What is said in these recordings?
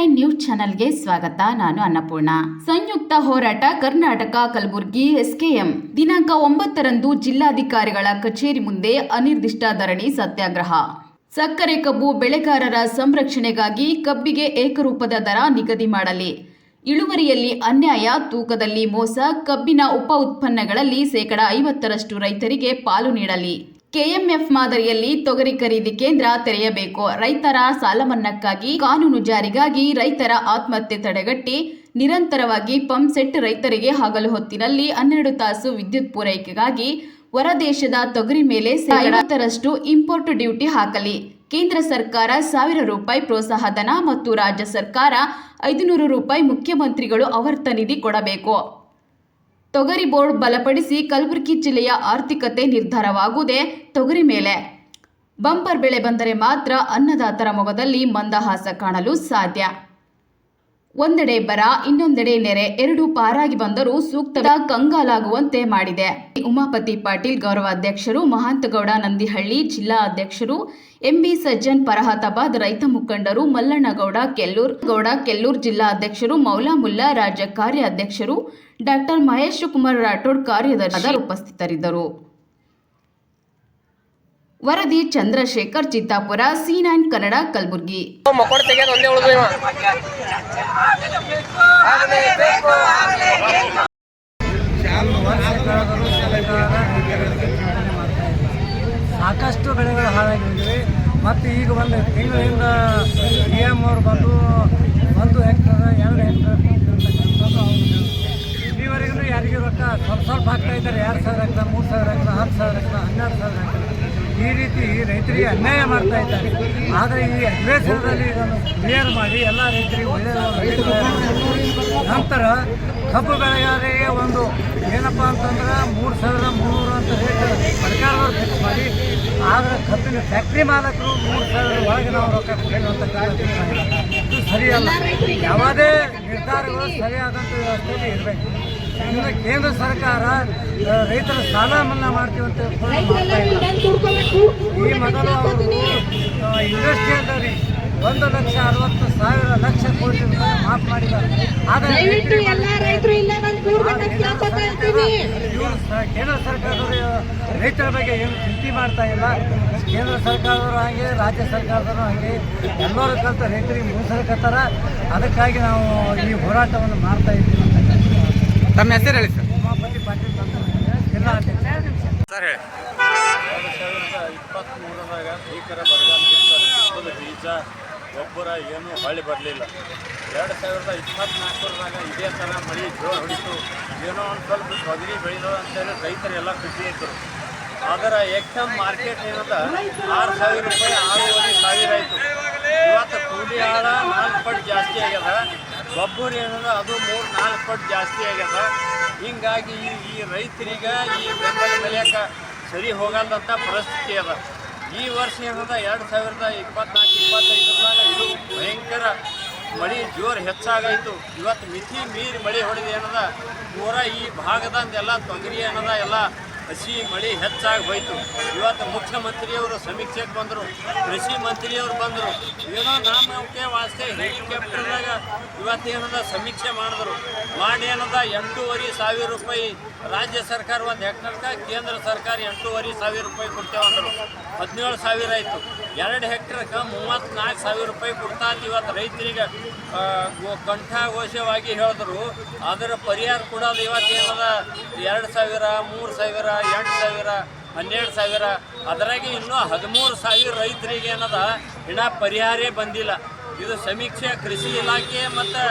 Nine news ಚಾನೆಲ್ಗೆ ಸ್ವಾಗತ. ನಾನು ಅನ್ನಪೂರ್ಣ. ಸಂಯುಕ್ತ ಹೋರಾಟ ಕರ್ನಾಟಕ ಕಲಬುರಗಿ ಎಸ್ಕೆಎಂ ದಿನಾಂಕ ಒಂಬತ್ತರಂದು ಜಿಲ್ಲಾಧಿಕಾರಿಗಳ ಕಚೇರಿ ಮುಂದೆ ಅನಿರ್ದಿಷ್ಟ ಧರಣಿ ಸತ್ಯಾಗ್ರಹ. ಸಕ್ಕರೆ ಕಬ್ಬು ಬೆಳೆಗಾರರ ಸಂರಕ್ಷಣೆಗಾಗಿ ಕಬ್ಬಿಗೆ ಏಕರೂಪದ ದರ ನಿಗದಿ ಮಾಡಲಿ. ಇಳುವರಿಯಲ್ಲಿ ಅನ್ಯಾಯ, ತೂಕದಲ್ಲಿ ಮೋಸ, ಕಬ್ಬಿನ ಉಪ ಉತ್ಪನ್ನಗಳಲ್ಲಿ ಶೇಕಡಾ ಐವತ್ತರಷ್ಟು ರೈತರಿಗೆ ಪಾಲು ನೀಡಲಿ. ಕೆಎಂಎಫ್ ಮಾದರಿಯಲ್ಲಿ ತೊಗರಿ ಖರೀದಿ ಕೇಂದ್ರ ತೆರೆಯಬೇಕು. ರೈತರ ಸಾಲಮನ್ನಕ್ಕಾಗಿ ಕಾನೂನು ಜಾರಿಗಾಗಿ ರೈತರ ಆತ್ಮಹತ್ಯೆ ತಡೆಗಟ್ಟಿ, ನಿರಂತರವಾಗಿ ಪಂಪ್ ಸೆಟ್ ರೈತರಿಗೆ ಹಗಲು ಹೊತ್ತಿನಲ್ಲಿ ಹನ್ನೆರಡು ತಾಸು ವಿದ್ಯುತ್ ಪೂರೈಕೆಗಾಗಿ ಹೊರದೇಶದ ತೊಗರಿ ಮೇಲೆ ಐವತ್ತರಷ್ಟು ಇಂಪೋರ್ಟ್ ಡ್ಯೂಟಿ ಹಾಕಲಿ. ಕೇಂದ್ರ ಸರ್ಕಾರ ಸಾವಿರ ರೂಪಾಯಿ ಪ್ರೋತ್ಸಾಹಧನ ಮತ್ತು ರಾಜ್ಯ ಸರ್ಕಾರ ಐದುನೂರು ರೂಪಾಯಿ ಮುಖ್ಯಮಂತ್ರಿಗಳು ಆವರ್ತ ನಿಧಿ ಕೊಡಬೇಕು. ತೊಗರಿ ಬೋರ್ಡ್ ಬಲಪಡಿಸಿ ಕಲಬುರಗಿ ಜಿಲ್ಲೆಯ ಆರ್ಥಿಕತೆ ನಿರ್ಧಾರವಾಗುವುದೇ ತೊಗರಿ ಮೇಲೆ. ಬಂಪರ್ ಬೆಳೆ ಬಂದರೆ ಮಾತ್ರ ಅನ್ನದಾತರ ಮೊಗದಲ್ಲಿ ಮಂದಹಾಸ ಕಾಣಲು ಸಾಧ್ಯ. ಒಂದೆಡೆ ಬರ, ಇನ್ನೊಂದೆಡೆ ನೆರೆ, ಎರಡು ಪಾರಾಗಿ ಬಂದರೂ ಸೂಕ್ತ ಕಂಗಾಲಾಗುವಂತೆ ಮಾಡಿದೆ. ಉಮಾಪತಿ ಪಾಟೀಲ್ ಗೌರವಾಧ್ಯಕ್ಷರು ಮಹಾಂತಗೌಡ ನಂದಿಹಳ್ಳಿ ಜಿಲ್ಲಾ ಅಧ್ಯಕ್ಷರು ಎಂಬಿ ಸಜ್ಜನ್ ಪರಹತಾಬಾದ್ ರೈತ ಮುಖಂಡರು ಮಲ್ಲಣ್ಣಗೌಡ ಕೆಲ್ಲೂರ್ ಗೌಡ ಕೆಲ್ಲೂರ್ ಜಿಲ್ಲಾ ಅಧ್ಯಕ್ಷರು ಮೌಲಾ ಮುಲ್ಲಾ ರಾಜ್ಯ ಕಾರ್ಯಾಧ್ಯಕ್ಷರು ಡಾಕ್ಟರ್ ಮಹೇಶ್ ಕುಮಾರ್ ರಾಠೋಡ್ ಕಾರ್ಯದರ್ಶಿ ಉಪಸ್ಥಿತರಿದ್ದರು. ವರದಿ ಚಂದ್ರಶೇಖರ್ ಚಿತ್ತಾಪುರ ಸಿ ನೈನ್ ಕನ್ನಡ ಕಲಬುರಗಿ. ಸಾಕಷ್ಟು ಬೆಳೆಗಳು ಹಾಳಾಗಿವೆ. ಮತ್ತು ಈಗ ಒಂದು ತಿಂಗಳಿಂದ ಡಿ ಎಂ ಅವರು ಬಂದು ಒಂದು ಹೆಕ್ಟರ್ ಎರಡು ಹೆಕ್ಟರ್ ಇಲ್ಲಿವರೆಗೂ ಯಾರಿಗೂ ರೊಕ್ಕ ಸ್ವಲ್ಪ ಸ್ವಲ್ಪ ಹಾಕ್ತಾ ಇದ್ದಾರೆ ಎರಡು ಸಾವಿರ ಎಕರೆ ಮೂರು ಸಾವಿರ ಎಕರೆ ಹತ್ತು ಸಾವಿರ ಎಕರೆ ಹನ್ನೆರಡು ಸಾವಿರ ಎಕರೆ ಈ ರೀತಿ ರೈತರಿಗೆ ಅನ್ಯಾಯ ಮಾಡ್ತಾ ಇದ್ದಾರೆ. ಆದರೆ ಈ ಅಧಿವೇಶನದಲ್ಲಿ ಇದನ್ನು ಕ್ಲಿಯರ್ ಮಾಡಿ ಎಲ್ಲ ರೈತರಿಗೆ ಒಳ್ಳೆಯ ನಂತರ ಕಬ್ಬು ಬೆಳೆಗಾರರಿಗೆ ಒಂದು ಏನಪ್ಪ ಅಂತಂದ್ರೆ ಮೂರು ಸಾವಿರದ ಮುನ್ನೂರು ಅಂತ ರೇಟ್ ಸರ್ಕಾರದವ್ರು ಫಿಕ್ಸ್ ಮಾಡಿ. ಆದರೆ ಕಬ್ಬಿನ ಫ್ಯಾಕ್ಟ್ರಿ ಮಾಲಕರು ಮೂರು ಸಾವಿರದ ಒಳಗೆ ನಾವು ರೊಕ್ಕ ಕೊಟ್ಟಿರುವಂಥದ್ದು ಇದು ಸರಿಯಲ್ಲ. ಯಾವುದೇ ನಿರ್ಧಾರಗಳು ಸರಿಯಾದಂಥ ವ್ಯವಸ್ಥೆಯಲ್ಲಿ ಇರಬೇಕು. ಇನ್ನು ಕೇಂದ್ರ ಸರ್ಕಾರ ರೈತರ ಸಾಲ ಮನ್ನಾ ಮಾಡ್ತೀವಂತ ಮಾಡ್ತಾ ಇಲ್ಲ. ಇಂಡಸ್ಟ್ರಿಯಲ್ದವರಿಗೆ ಒಂದು ಲಕ್ಷ ಅರವತ್ತು ಸಾವಿರ ಲಕ್ಷ ಕೋಟಿ ರೂಪಾಯಿ ಮಾಫ್ ಮಾಡಿದ್ದಾರೆ. ಆದರೆ ಕೇಂದ್ರ ಸರ್ಕಾರದವರು ರೈತರ ಬಗ್ಗೆ ಏನು ಚಿಂತೆ ಮಾಡ್ತಾ ಇಲ್ಲ. ಕೇಂದ್ರ ಸರ್ಕಾರದವರು ಹಾಗೆ ರಾಜ್ಯ ಸರ್ಕಾರದವರು ಹಾಗೆ ಎಲ್ಲರೂ ಕಲಿತ ರೈತರಿಗೆ ಮೂಸರಕತ್ತಾರ. ಅದಕ್ಕಾಗಿ ನಾವು ಈ ಹೋರಾಟವನ್ನು ಮಾಡ್ತಾ ಇದ್ದೀವಿ ಅಂತ ತಮ್ಮ ಹೆಸರು ಹೇಳಿ ಸರ್. ಉಮಾಪತಿ ಪಾಟೀಲ್ ಅಂತ ಜಿಲ್ಲಾ ಅಧ್ಯಕ್ಷ. ಸರ್ ಹೇಳಿ. ಎರಡು ಸಾವಿರದ ಇಪ್ಪತ್ತ್ಮೂರರಾಗ ಭೀಕರ ಬೀಜ ಗೊಬ್ಬರ ಏನೂ ಹೊಳ್ಳಿ ಬರಲಿಲ್ಲ. ಎರಡು ಸಾವಿರದ ಇಪ್ಪತ್ತ್ನಾಲ್ಕರಾಗ ಇದೇ ಥರ ಮಳೆ ಜೋರು ಹೊಡಿತು. ಏನೋ ಒಂದು ಸ್ವಲ್ಪ ತೊಗರಿ ಬೆಳೆದು ಅಂತೇಳಿ ರೈತರೆಲ್ಲ ಖುಷಿ ಇದ್ದರು ಅದರ ಎಕ್ಸಾಮ್ ಮಾರ್ಕೆಟ್ ಏನದ? ಆರು ಸಾವಿರ ರೂಪಾಯಿ ಆರೂವರೆ ಸಾವಿರ ಆಯಿತು. ಇವತ್ತು ಕೂಲಿ ಆಳ ನಾಲ್ಕು ಪಟ್ಟು ಜಾಸ್ತಿ ಆಗ್ಯದ. ಗೊಬ್ಬರ ಏನದ? ಅದು ಮೂರು, ನಾಲ್ಕು ಪಟ್ಟು ಜಾಸ್ತಿ ಆಗ್ಯದ. ಹಿಂಗಾಗಿ ಈ ಈ ರೈತರಿಗೆ ಈ ಬೆಂಬಲ ಬೆಳೆಯಕ್ಕೆ ಸರಿ ಹೋಗಲ್ಲಂಥ ಪರಿಸ್ಥಿತಿ ಅದ. ಈ ವರ್ಷ ಏನದ ಎರಡು ಸಾವಿರದ ಇಪ್ಪತ್ನಾಲ್ಕು ಇಪ್ಪತ್ತೈದರಾಗ ಇದು ಭಯಂಕರ ಮಳೆ, ಜೋರು ಹೆಚ್ಚಾಗಾಯಿತು. ಇವತ್ತು ಮಿತಿ ಮೀರಿ ಮಳೆ ಹೊಡೆದು ಏನದ ಪೂರ ಈ ಭಾಗದಂದೆಲ್ಲ ತೊಗರಿ ಏನದ ಎಲ್ಲ ಹಸಿ ಮಳೆ ಹೆಚ್ಚಾಗಿ ಹೋಯಿತು. ಇವತ್ತು ಮುಖ್ಯಮಂತ್ರಿಯವರು ಸಮೀಕ್ಷೆಗೆ ಬಂದರು, ಕೃಷಿ ಮಂತ್ರಿಯವರು ಬಂದರು. ಏನೋ ನಾಮಕ್ಕೆ ವಾಸ್ತೆ ಹೆಲಿಕಾಪ್ಟರ್ದಾಗ ಇವತ್ತೇನದ ಸಮೀಕ್ಷೆ ಮಾಡಿದ್ರು. ಮಾಡಿ ಏನದ ಎಂಟೂವರೆ ಸಾವಿರ ರೂಪಾಯಿ. ರಾಜ್ಯ ಸರ್ಕಾರ ಒಂದು ಹೆಕ್ಟರ್ಗೆ ಕೇಂದ್ರ ಸರ್ಕಾರ ಎಂಟೂವರೆ ಸಾವಿರ ರೂಪಾಯಿ ಕೊಡ್ತೇವೆ ಅಂದರು. ಹದಿನೇಳು ಸಾವಿರ ಆಯಿತು. ಎರಡು ಹೆಕ್ಟರ್ಗೆ ಮೂವತ್ತ್ನಾಲ್ಕು ಸಾವಿರ ರೂಪಾಯಿ ಕೊಡ್ತಾ ಅಂತ ಇವತ್ತು ರೈತರಿಗೆ ಕಂಠಾಘೋಷವಾಗಿ ಹೇಳಿದ್ರು. ಅದರ ಪರಿಹಾರ ಕೊಡೋದು ಇವತ್ತೇನದ ಎರಡು ಸಾವಿರ, ಮೂರು ಸಾವಿರ ಎಂಟು ಸಾವಿರ, ಹನ್ನೆರಡು ಸಾವಿರ, ಅದರಾಗೆ ಇನ್ನೂ ಹದಿಮೂರು ಸಾವಿರ ರೈತರಿಗೆ ಏನದ ಇನ್ನ ಪರಿಹಾರೇ ಬಂದಿಲ್ಲ. ಇದು ಸಮೀಕ್ಷೆ, ಕೃಷಿ ಇಲಾಖೆ ಮತ್ತು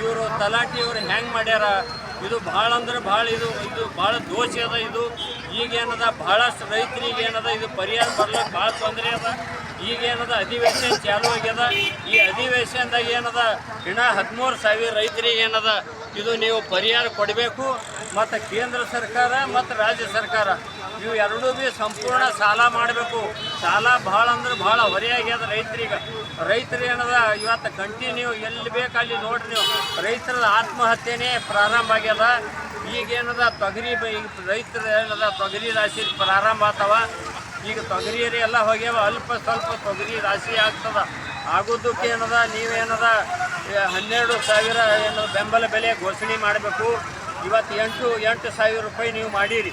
ಇವರು ತಲಾಟಿ ಇವರು ಹೆಂಗೆ ಮಾಡ್ಯಾರ? ಇದು ಭಾಳ ಅಂದ್ರೆ ಭಾಳ ಇದು ಇದು ಭಾಳ ದೋಷ ಅದ ಇದು. ಈಗೇನದ ಭಾಳಷ್ಟು ರೈತರಿಗೆ ಏನದ ಇದು ಪರಿಹಾರ ಬರ್ಲಿಕ್ಕೆ ಭಾಳ ತೊಂದರೆ ಅದ. ಈಗೇನದ ಅಧಿವೇಶನ ಚಾಲು ಆಗ್ಯದ. ಈ ಅಧಿವೇಶನದಾಗ ಏನದ ಇನ್ನ ಹದಿಮೂರು ಸಾವಿರ ರೈತರಿಗೆ ಏನದ ಇದು ನೀವು ಪರಿಹಾರ ಕೊಡಬೇಕು, ಮತ್ತು ಕೇಂದ್ರ ಸರ್ಕಾರ ಮತ್ತು ರಾಜ್ಯ ಸರ್ಕಾರ. ಇವು ಎರಡೂ ಬಿ ಸಂಪೂರ್ಣ ಸಾಲ ಮಾಡಬೇಕು. ಸಾಲ ಭಾಳ ಅಂದ್ರೆ ಭಾಳ ಹೊರೆಯಾಗ್ಯದ ರೈತರಿಗೆ. ರೈತರು ಏನದ ಇವತ್ತು ಕಂಟಿನ್ಯೂ ಎಲ್ಲಿ ಬೇಕು ಅಲ್ಲಿ ನೋಡ್ರಿ ನೀವು. ರೈತರ ಆತ್ಮಹತ್ಯೆನೇ ಪ್ರಾರಂಭ ಆಗ್ಯದ. ಈಗೇನದ ತೊಗರಿ ಈಗ ರೈತರು ಏನದ ತೊಗರಿ ರಾಶಿ ಪ್ರಾರಂಭ ಆತವ. ಈಗ ತೊಗರಿ ಎಲ್ಲ ಹೋಗ್ಯಾವ. ಅಲ್ಪ ಸ್ವಲ್ಪ ತೊಗರಿ ರಾಶಿ ಆಗ್ತದ. ಆಗೋದಕ್ಕೆ ಏನದ ನೀವೇನದ ಹನ್ನೆರಡು ಸಾವಿರ ಏನು ಬೆಂಬಲ ಬೆಲೆ ಘೋಷಣೆ ಮಾಡಬೇಕು. ಇವತ್ತು ಎಂಟು ಎಂಟು ಸಾವಿರ ರೂಪಾಯಿ ನೀವು ಮಾಡೀರಿ.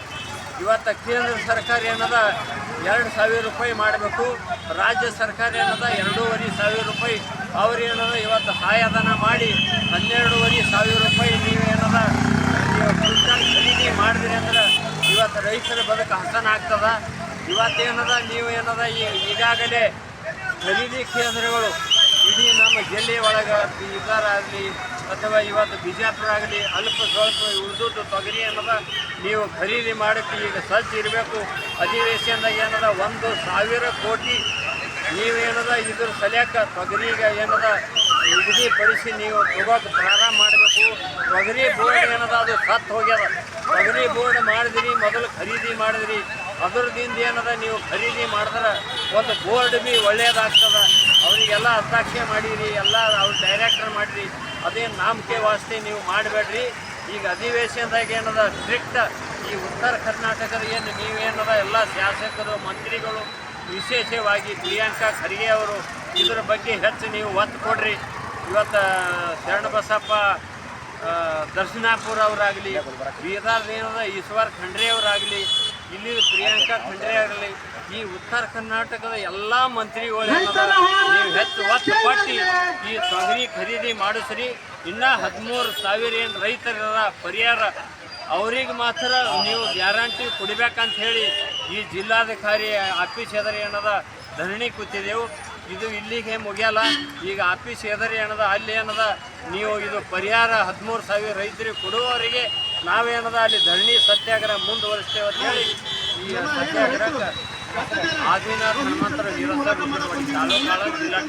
ಇವತ್ತು ಕೇಂದ್ರ ಸರ್ಕಾರ ಏನದ? ಎರಡು ಸಾವಿರ ರೂಪಾಯಿ ಮಾಡಬೇಕು. ರಾಜ್ಯ ಸರ್ಕಾರ ಏನದ? ಎರಡೂವರೆ ಸಾವಿರ ರೂಪಾಯಿ. ಅವ್ರು ಏನದ? ಇವತ್ತು ಸಹಾಯಧನ ಮಾಡಿ ಹನ್ನೆರಡೂವರೆ ಸಾವಿರ ರೂಪಾಯಿ ನೀವು ಏನದ? ನೀವು ಕ್ವಿಂಟಲ್ ಖರೀದಿ ಮಾಡಿದ್ರಿ ಅಂದ್ರೆ ಇವತ್ತು ರೈತರ ಬದುಕು ಹಸನ ಆಗ್ತದ. ಇವತ್ತೇನದ? ನೀವು ಏನದ? ಈಗಾಗಲೇ ಖರೀದಿ ಕೇಂದ್ರಗಳು ಜಿಲ್ಲೆ ಒಳಗೆ ಆಗಲಿ ಅಥವಾ ಇವತ್ತು ಬಿಜಾಪುರ ಆಗಲಿ ಅಲ್ಪ ಸ್ವಲ್ಪ ಉಳಿದುದ್ದು ತೊಗರಿ ಅನ್ನೋದ ನೀವು ಖರೀದಿ ಮಾಡೋಕ್ಕೆ ಈಗ ಸಜ್ಜು ಇರಬೇಕು. ಅಧಿವೇಶನದಾಗ ಏನದ? ಒಂದು ಸಾವಿರ ಕೋಟಿ ನೀವೇನದ? ಇದ್ರ ಸಲ್ಯಾಕ ತೊಗರಿಗೆ ಏನದ? ನಿಗದಿಪಡಿಸಿ ನೀವು ತಗೋಕೆ ಪ್ರಾರಂಭ ಮಾಡಬೇಕು. ತೊಗರಿ ಬೋರ್ಡ್ ಏನದ? ಅದು ಸತ್ತು ಹೋಗ್ಯದ. ತೊಗರಿ ಬೋರ್ಡ್ ಮಾಡಿದ್ರಿ, ಮೊದಲು ಖರೀದಿ ಮಾಡಿದ್ರಿ. ಅದರದಿಂದ ಏನದ? ನೀವು ಖರೀದಿ ಮಾಡಿದ್ರೆ ಒಂದು ಬೋರ್ಡ್ ಬಿ ಒಳ್ಳೇದಾಗ್ತದ. ಅವರಿಗೆಲ್ಲ ಹಸ್ತಾಕ್ಷರ ಮಾಡಿರಿ, ಎಲ್ಲ ಅವ್ರು ಡೈರೆಕ್ಟರ್ ಮಾಡಿರಿ, ಅದೇನು ನಾಮಕೆ ವಾಸ್ತೆ ನೀವು ಮಾಡಬೇಡ್ರಿ. ಈಗ ಅಧಿವೇಶನದಾಗ ಏನದ ಸ್ಟ್ರಿಕ್ಟ್ ಈ ಉತ್ತರ ಕರ್ನಾಟಕದ ಏನು ನೀವೇನದ ಎಲ್ಲ ಶಾಸಕರು, ಮಂತ್ರಿಗಳು, ವಿಶೇಷವಾಗಿ ಪ್ರಿಯಾಂಕಾ ಖರ್ಗೆ ಅವರು ಇದರ ಬಗ್ಗೆ ಹೆಚ್ಚು ನೀವು ಒತ್ತು ಕೊಡ್ರಿ. ಇವತ್ತು ಶರಣಬಸಪ್ಪ ಬಸಪ್ಪ ದರ್ಶನಾಪುರ ಅವರಾಗಲಿ ಬೀದರ್ ಏನದ ಈಶ್ವರ್ ಖಂಡ್ರೆ ಅವರಾಗಲಿ ಇಲ್ಲಿ ಪ್ರಿಯಾಂಕಾ ಖಂಡ್ರೆ ಆಗಲಿ ಈ ಉತ್ತರ ಕರ್ನಾಟಕದ ಎಲ್ಲಾ ಮಂತ್ರಿಗಳು ನೀವು ಹೆಚ್ಚು ಒತ್ತು ಕೊಟ್ಟು ಈ ತೊಗರಿ ಖರೀದಿ ಮಾಡಿಸ್ರಿ. ಇನ್ನೂ ಹದಿಮೂರು ಸಾವಿರ ಏನು ರೈತರ ಪರಿಹಾರ ಅವ್ರಿಗೆ ಮಾತ್ರ ನೀವು ಗ್ಯಾರಂಟಿ ಕೊಡಬೇಕಂತ ಹೇಳಿ ಈ ಜಿಲ್ಲಾಧಿಕಾರಿ ಆಫೀಸ್ ಎದುರು ಏನದ ಧರಣಿ ಕೂತಿದೆವು. ಇದು ಇಲ್ಲಿಗೆ ಮುಗಿಯಲ್ಲ. ಈಗ ಆಫೀಸ್ ಎದುರು ಏನದ ಅಲ್ಲಿ ಏನದ ನೀವು ಇದು ಪರಿಹಾರ ಹದಿಮೂರು ಸಾವಿರ ರೈತರಿಗೆ ಕೊಡುವವರಿಗೆ ನಾವೇನದ ಅಲ್ಲಿ ಧರಣಿ ಸತ್ಯಾಗ್ರಹ ಮುಂದುವರಿಸ್ತೇವೆ ಅಂತ ಹೇಳಿ ಈ ಸತ್ಯಾಗ್ರಹಕ್ಕೆ ಆದಿನಾಥ್ ಹನುಮಂತರ ತಾಲೂಕಾಳ ಜಿಲ್ಲಾ